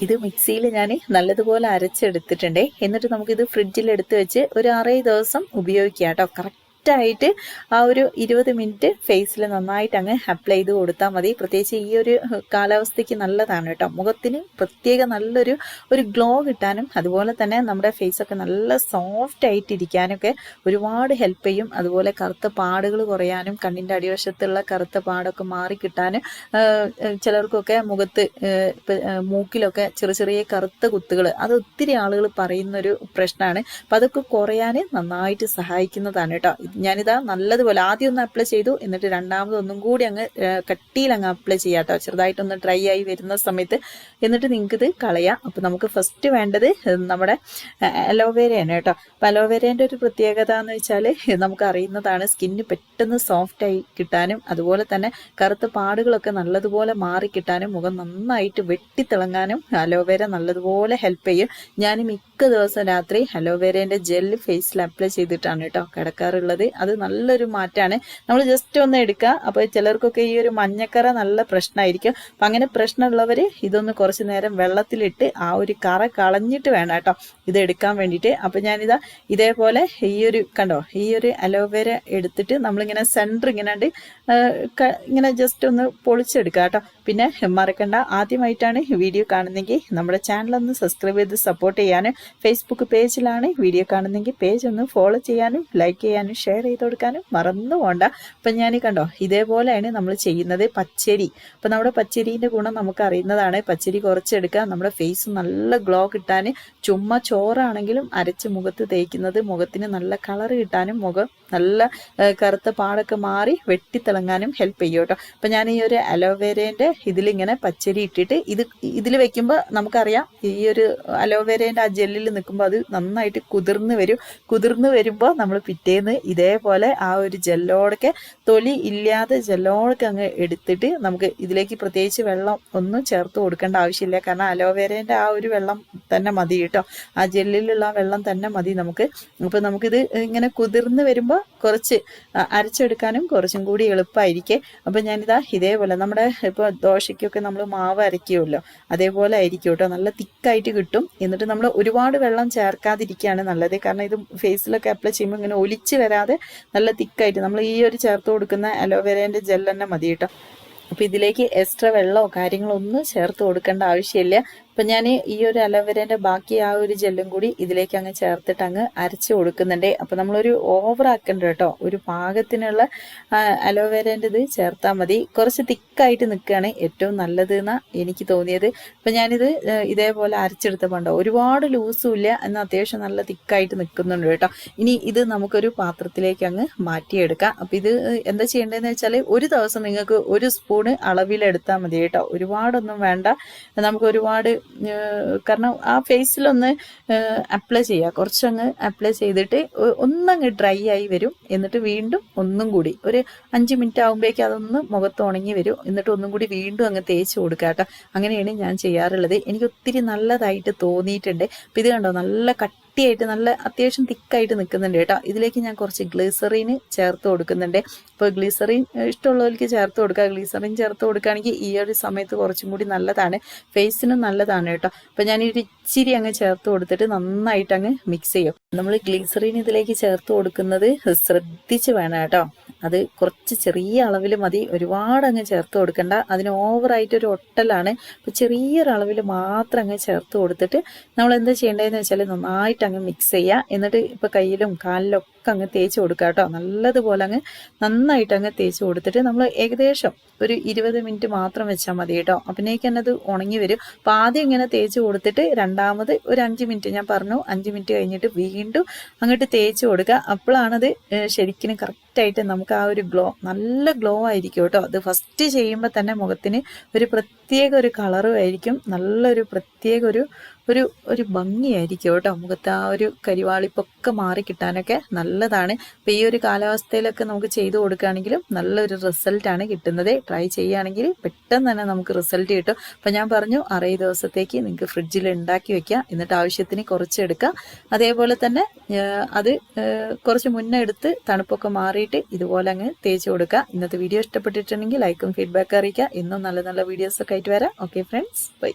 ഇത് മിക്സിയിൽ ഞാൻ നല്ലതുപോലെ അരച്ചെടുത്തിട്ടുണ്ട്. എന്നിട്ട് നമുക്കിത് ഫ്രിഡ്ജിൽ എടുത്ത് വെച്ച് ഒരു അറേ ദിവസം ഉപയോഗിക്കാം കേട്ടോ. കറക്റ്റായിട്ട് ആ ഒരു ഇരുപത് മിനിറ്റ് ഫേസിൽ നന്നായിട്ട് അങ്ങ് അപ്ലൈ ചെയ്ത് കൊടുത്താൽ മതി. പ്രത്യേകിച്ച് ഈ ഒരു കാലാവസ്ഥയ്ക്ക് നല്ലതാണ് കേട്ടോ. മുഖത്തിന് പ്രത്യേക നല്ലൊരു ഒരു ഗ്ലോ കിട്ടാനും അതുപോലെ തന്നെ നമ്മുടെ ഫേസൊക്കെ നല്ല സോഫ്റ്റ് ആയിട്ട് ഇരിക്കാനൊക്കെ ഒരുപാട് ഹെൽപ്പ് ചെയ്യും. അതുപോലെ കറുത്ത പാടുകൾ കുറയാനും കണ്ണിന്റെ അടിവശത്തുള്ള കറുത്ത പാടൊക്കെ മാറി കിട്ടാനും ചിലർക്കൊക്കെ മുഖത്ത് മൂക്കിലൊക്കെ ചെറിയ ചെറിയ കറുത്ത കുത്തുകൾ അത് ഒത്തിരി ആളുകൾ പറയുന്നൊരു പ്രശ്നമാണ് അപ്പം അതൊക്കെ കുറയാൻ നന്നായിട്ട് സഹായിക്കുന്നതാണ് കേട്ടോ. ഞാനിതാ നല്ലതുപോലെ ആദ്യം ഒന്ന് അപ്ലൈ ചെയ്തു എന്നിട്ട് രണ്ടാമത് ഒന്നും കൂടി അങ്ങ് കട്ടിയിൽ അങ്ങ് അപ്ലൈ ചെയ്യാം കേട്ടോ ചെറുതായിട്ടൊന്ന് ഡ്രൈ ആയി വരുന്ന സമയത്ത്. എന്നിട്ട് നിങ്ങൾക്ക് ഇത് കളയാം. അപ്പം നമുക്ക് ഫസ്റ്റ് വേണ്ടത് നമ്മുടെ അലോവേരയാണ് കേട്ടോ. അപ്പം അലോവേരേന്റെ ഒരു പ്രത്യേകത എന്ന് വെച്ചാൽ നമുക്ക് അറിയുന്നതാണ് സ്കിന്ന് പെട്ടെന്ന് സോഫ്റ്റ് ആയി കിട്ടാനും അതുപോലെ തന്നെ കറുത്ത പാടുകളൊക്കെ നല്ലതുപോലെ മാറി കിട്ടാനും മുഖം നന്നായിട്ട് വെട്ടിത്തിളങ്ങാനും അലോവേര നല്ലതുപോലെ ഹെൽപ്പ് ചെയ്യും. ഞാൻ മിക്ക ദിവസം രാത്രി അലോവേരേന്റെ ജെല്ല് ഫേസിൽ അപ്ലൈ ചെയ്തിട്ടാണ് കേട്ടോ കിടക്കാറുള്ളത്. അത് നല്ലൊരു മാറ്റാണ്. നമ്മൾ ജസ്റ്റ് ഒന്ന് എടുക്കുക. അപ്പോൾ ചിലർക്കൊക്കെ ഈ ഒരു മഞ്ഞക്കറ നല്ല പ്രശ്നമായിരിക്കും. അപ്പം അങ്ങനെ പ്രശ്നമുള്ളവർ ഇതൊന്ന് കുറച്ച് നേരം വെള്ളത്തിലിട്ട് ആ ഒരു കറ കളഞ്ഞിട്ട് വേണം കേട്ടോ. ഇത് എടുക്കാൻ വേണ്ടിയിട്ട്. അപ്പം ഞാനിതാ ഇതേപോലെ ഈ ഒരു കണ്ടോ? ഈ ഒരു അലോവേര എടുത്തിട്ട് നമ്മളിങ്ങനെ സെന്റർ ഇങ്ങനെ ഇങ്ങനെ ജസ്റ്റ് ഒന്ന് പൊളിച്ചെടുക്കുക കേട്ടോ. പിന്നെ മറക്കണ്ട. ആദ്യമായിട്ടാണ് വീഡിയോ കാണുന്നെങ്കിൽ നമ്മുടെ ചാനൽ ഒന്ന് സബ്സ്ക്രൈബ് ചെയ്ത് സപ്പോർട്ട് ചെയ്യാനും ഫേസ്ബുക്ക് പേജിലാണ് വീഡിയോ കാണുന്നെങ്കിൽ പേജ് ഒന്ന് ഫോളോ ചെയ്യാനും ലൈക്ക് ചെയ്യാനും ഷെയർ ചെയ്ത് കൊടുക്കാനും മറന്നു പോണ്ട. അപ്പം ഞാൻ കണ്ടോ ഇതേപോലെയാണ് നമ്മൾ ചെയ്യുന്നത് പച്ചരി. അപ്പം നമ്മുടെ പച്ചരീന്റെ ഗുണം നമുക്ക് അറിയുന്നതാണ്. പച്ചരി കുറച്ചെടുക്കുക നമ്മുടെ ഫേസ് നല്ല ഗ്ലോ കിട്ടാൻ. ചുമ്മാ ചോറാണെങ്കിലും അരച്ച് മുഖത്ത് തേക്കുന്നത് മുഖത്തിന് നല്ല കളർ കിട്ടാനും മുഖം നല്ല കറുത്ത പാടൊക്കെ മാറി വെട്ടിത്തിളങ്ങാനും ഹെൽപ്പ് ചെയ്യും കേട്ടോ. അപ്പം ഞാൻ ഈ ഒരു അലോവേരേന്റെ ഇതിലിങ്ങനെ പച്ചരി ഇട്ടിട്ട് ഇത് ഇതിൽ വെക്കുമ്പോൾ നമുക്കറിയാം ഈ ഒരു അലോവേരേന്റെ ആ ജെല്ലിൽ നിൽക്കുമ്പോൾ അത് നന്നായിട്ട് കുതിർന്ന് വരും. കുതിർന്ന് വരുമ്പോൾ നമ്മൾ പിറ്റേന്ന് ഇതേപോലെ ആ ഒരു ജെല്ലോടൊക്കെ തൊലി ഇല്ലാതെ ജെല്ലോടൊക്കെ അങ്ങ് എടുത്തിട്ട് നമുക്ക് ഇതിലേക്ക് പ്രത്യേകിച്ച് വെള്ളം ഒന്നും ചേർത്ത് കൊടുക്കേണ്ട ആവശ്യമില്ല. കാരണം അലോവേരേന്റെ ആ ഒരു വെള്ളം തന്നെ മതി കേട്ടോ. ആ ജെല്ലിലുള്ള വെള്ളം തന്നെ മതി നമുക്ക്. അപ്പോൾ നമുക്കിത് ഇങ്ങനെ കുതിർന്ന് വരുമ്പോൾ കുറച്ച് അരച്ചെടുക്കാനും കുറച്ചും കൂടി എളുപ്പമായിരിക്കും അപ്പം ഞാനിതാ ഇതേപോലെ നമ്മുടെ ഇപ്പോൾ ദോശയ്ക്കൊക്കെ നമ്മൾ മാവ് അരയ്ക്കുമല്ലോ അതേപോലെ ആയിരിക്കും കേട്ടോ നല്ല തിക്കായിട്ട് കിട്ടും. എന്നിട്ട് നമ്മൾ ഒരുപാട് വെള്ളം ചേർക്കാതിരിക്കുകയാണ് നല്ലത്. കാരണം ഇത് ഫേസിലൊക്കെ അപ്ലൈ ചെയ്യുമ്പോൾ ഇങ്ങനെ ഒലിച്ച് വരാതെ നല്ല തിക്കായിട്ട് നമ്മൾ ഈ ഒരു ചേർത്ത് കൊടുക്കുന്ന അലോവേരേന്റെ ജെൽ തന്നെ മതി കേട്ടോ അപ്പോൾ ഇതിലേക്ക് എക്സ്ട്രാ വെള്ളമോ കാര്യങ്ങളോ ഒന്നും ചേർത്ത് കൊടുക്കേണ്ട ആവശ്യമില്ല. അപ്പം ഞാൻ ഈ ഒരു അലവരേന്റെ ബാക്കി ആ ഒരു ജെല്ലും കൂടി ഇതിലേക്ക് അങ്ങ് ചേർത്തിട്ട് അങ്ങ് അരച്ച് കൊടുക്കുന്നുണ്ട്. അപ്പം നമ്മളൊരു ഓവർ ആക്കണ്ട കേട്ടോ. ഒരു പാകത്തിനുള്ള അലോവേരേന്റെ ഇത് ചേർത്താൽ മതി. കുറച്ച് തിക്കായിട്ട് നിൽക്കുകയാണ് ഏറ്റവും നല്ലത് എന്നാണ് എനിക്ക് തോന്നിയത്. അപ്പം ഞാനിത് ഇതേപോലെ അരച്ചെടുത്തപ്പോൾ ഉണ്ടോ ഒരുപാട് ലൂസും ഇല്ല എന്നാൽ അത്യാവശ്യം നല്ല തിക്കായിട്ട് നിൽക്കുന്നുണ്ട് കേട്ടോ. ഇനി ഇത് നമുക്കൊരു പാത്രത്തിലേക്ക് അങ്ങ് മാറ്റിയെടുക്കാം. അപ്പം ഇത് എന്താ ചെയ്യേണ്ടതെന്ന് വെച്ചാൽ ഒരു ദിവസം നിങ്ങൾക്ക് ഒരു സ്പൂണ് അളവിലെടുത്താൽ മതി കേട്ടോ. ഒരുപാടൊന്നും വേണ്ട. നമുക്ക് ഒരുപാട് കാരണം ആ ഫേസിലൊന്ന് അപ്ലൈ ചെയ്യുക. കുറച്ചങ്ങ് അപ്ലൈ ചെയ്തിട്ട് ഒന്നങ്ങ് ഡ്രൈ ആയി വരും. എന്നിട്ട് വീണ്ടും ഒന്നും കൂടി. ഒരു അഞ്ച് മിനിറ്റ് ആകുമ്പോഴേക്കും അതൊന്ന് മുഖത്ത് ഉണങ്ങി വരും. എന്നിട്ട് ഒന്നും കൂടി വീണ്ടും അങ്ങ് തേച്ച് കൊടുക്കുക കേട്ടോ. അങ്ങനെയാണ് ഞാൻ ചെയ്യാറുള്ളത്. എനിക്ക് ഒത്തിരി നല്ലതായിട്ട് തോന്നിയിട്ടുണ്ട്. അപ്പം ഇത് കണ്ടോ? നല്ല കട്ടിയായിട്ട് നല്ല അത്യാവശ്യം തിക്കായിട്ട് നിൽക്കുന്നുണ്ട് കേട്ടോ. ഇതിലേക്ക് ഞാൻ കുറച്ച് ഗ്ലിസറിന് ചേർത്ത് കൊടുക്കുന്നുണ്ട്. ഇപ്പോൾ ഗ്ലിസറിൻ ഇഷ്ടമുള്ളവർക്ക് ചേർത്ത് കൊടുക്കുക ഗ്ലിസറിൻ ചേർത്ത് കൊടുക്കുകയാണെങ്കിൽ ഈ ഒരു സമയത്ത് കുറച്ചും കൂടി നല്ലതാണ്. ഫേസിനും നല്ലതാണ് കേട്ടോ. അപ്പം ഞാൻ ഒരു ഇച്ചിരി അങ്ങ് ചേർത്ത് കൊടുത്തിട്ട് നന്നായിട്ട് അങ്ങ് മിക്സ് ചെയ്യും. നമ്മൾ ഗ്ലിസറിൻ ഇതിലേക്ക് ചേർത്ത് കൊടുക്കുന്നത് ശ്രദ്ധിച്ച് വേണം കേട്ടോ. അത് കുറച്ച് ചെറിയ അളവിൽ മതി. ഒരുപാട് അങ്ങ് ചേർത്ത് കൊടുക്കണ്ട. അതിന് ഓവറായിട്ട് ഒരു ഒട്ടലാണ്. അപ്പോൾ ചെറിയൊരളവിൽ മാത്രം അങ്ങ് ചേർത്ത് കൊടുത്തിട്ട് നമ്മൾ എന്താ ചെയ്യേണ്ടതെന്ന് വെച്ചാൽ നന്നായിട്ട് അങ്ങ് മിക്സ് ചെയ്യുക എന്നിട്ട് ഇപ്പോൾ കയ്യിലും കാലിലും ഒക്കെ അങ്ങ് തേച്ച് കൊടുക്കുക കേട്ടോ. നല്ലതുപോലെ അങ്ങ് നന്നായിട്ട് അങ്ങ് തേച്ച് കൊടുത്തിട്ട് നമ്മൾ ഏകദേശം ഒരു ഇരുപത് മിനിറ്റ് മാത്രം വെച്ചാൽ മതി കേട്ടോ. അപ്പനേക്ക് തന്നെ അത് ഉണങ്ങി വരും. അപ്പം ആദ്യം ഇങ്ങനെ തേച്ച് കൊടുത്തിട്ട് രണ്ടാമത് ഒരു അഞ്ച് മിനിറ്റ് ഞാൻ പറഞ്ഞു. അഞ്ച് മിനിറ്റ് കഴിഞ്ഞിട്ട് വീണ്ടും അങ്ങോട്ട് തേച്ച് കൊടുക്കുക. അപ്പോഴാണത് ശരിക്കും കറക്റ്റായിട്ട് നമുക്ക് ആ ഒരു ഗ്ലോ നല്ല ഗ്ലോ ആയിരിക്കും കേട്ടോ. അത് ഫസ്റ്റ് ചെയ്യുമ്പോൾ തന്നെ മുഖത്തിന് ഒരു പ്രത്യേക ഒരു കളറും ആയിരിക്കും. നല്ലൊരു പ്രത്യേക ഒരു ഒരു ഒരു ഭംഗിയായിരിക്കും കേട്ടോ മുഖത്ത് ആ ഒരു കരിവാളിപ്പൊക്കെ മാറി കിട്ടാനൊക്കെ നല്ലതാണ്. അപ്പം ഈ ഒരു കാലാവസ്ഥയിലൊക്കെ നമുക്ക് ചെയ്തു കൊടുക്കുകയാണെങ്കിലും നല്ലൊരു റിസൾട്ടാണ് കിട്ടുന്നത്. ട്രൈ ചെയ്യുകയാണെങ്കിൽ പെട്ടെന്ന് തന്നെ നമുക്ക് റിസൾട്ട് കിട്ടും. അപ്പം ഞാൻ പറഞ്ഞു അറേ ദിവസത്തേക്ക് നിങ്ങൾക്ക് ഫ്രിഡ്ജിൽ ഉണ്ടാക്കി വെക്കുക എന്നിട്ട് ആവശ്യത്തിന് കുറച്ചെടുക്കുക അതേപോലെ തന്നെ അത് കുറച്ച് മുന്നേ എടുത്ത് തണുപ്പൊക്കെ മാറിയിട്ട് ഇതുപോലെ അങ്ങ് തേച്ച് കൊടുക്കുക ഇന്നത്തെ വീഡിയോ ഇഷ്ടപ്പെട്ടിട്ടുണ്ടെങ്കിൽ ലൈക്കും ഫീഡ്ബാക്ക് അറിയിക്കുക. ഇന്നും നല്ല നല്ല വീഡിയോസൊക്കെ ആയിട്ട് വരാം. Okay friends bye